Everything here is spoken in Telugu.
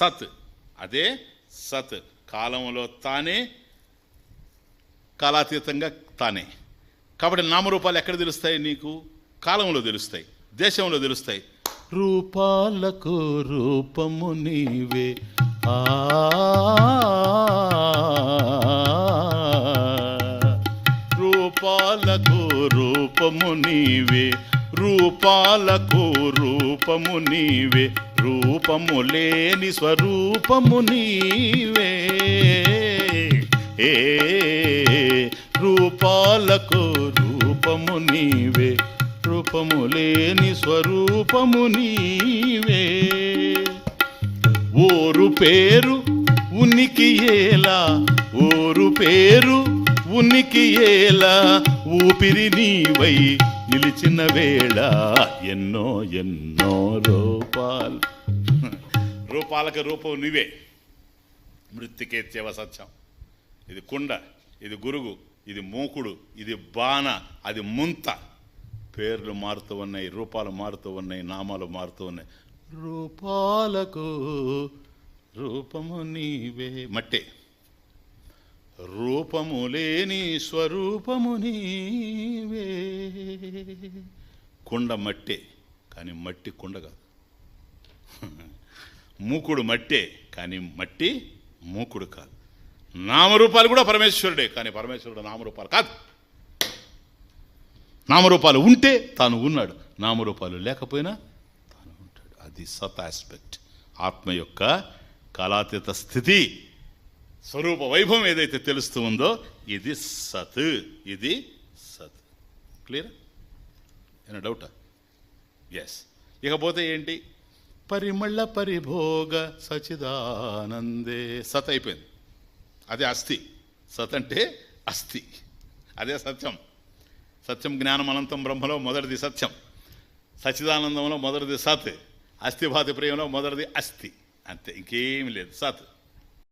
సత్. అదే సత్. కాలంలో తానే కాలాతీతంగా తానే. కాబట్టి నామరూపాలు ఎక్కడ తెలుస్తాయి నీకు? కాలంలో తెలుస్తాయి దేశంలో తెలుస్తాయి. రూపాలకు రూపము నీవే. రూపాలకు రూపము నీవే. రూపాలకు రూపము నీవే. రూపము లేని స్వరూపము నీవే. ఏ రూపాలకు రూపము నీవే. రూపము లేని స్వరూపము నీవే. ఓరు పేరు ఉనికి ఏలా ఓరు పేరు ఉనికి ఏలా ఊపిరి నీవై నిలిచిన వేళ ఎన్నో ఎన్నో రూపాలు. రూపాలకు రూపం నువ్వే. మృతికేత్యవ సత్యం. ఇది కుండ ఇది గురుగు ఇది మూకుడు ఇది బాణ అది ముంత. పేర్లు మారుతూ ఉన్నాయి రూపాలు మారుతూ ఉన్నాయి నామాలు మారుతూ ఉన్నాయి. రూపాలకు రూపము నీవే. మట్టే. రూపము లేని స్వరూపము నీవే. కుండ మట్టే కానీ మట్టి కుండ కాదు. మూకుడు మట్టే కానీ మట్టి మూకుడు కాదు. నామరూపాలు కూడా పరమేశ్వరుడే కానీ పరమేశ్వరుడు నామరూపాలు కాదు. నామరూపాలు ఉంటే తాను ఉన్నాడు నామరూపాలు లేకపోయినా తాను ఉంటాడు. అది సత్ ఆస్పెక్ట్. ఆత్మ యొక్క కాలాతీత స్థితి. స్వరూప వైభవం ఏదైతే తెలుస్తూ ఉందో ఇది సత్ ఇది సత్. క్లియర్ ఏమైనా డౌటా ఎస్ ఇకపోతే ఏంటి? పరిమళ పరిభోగ సచిదానందే. సత్ అయిపోయింది. అదే అస్థి. సత్ అంటే అస్థి. అదే సత్యం. సత్యం జ్ఞానం అనంతం బ్రహ్మలో మొదటిది సత్యం. సచిదానందంలో మొదటిది సత్. అస్థిభాతి ప్రేమలో మొదటిది అస్థి. అంతే. ఇంకేమి లేదు. సత్.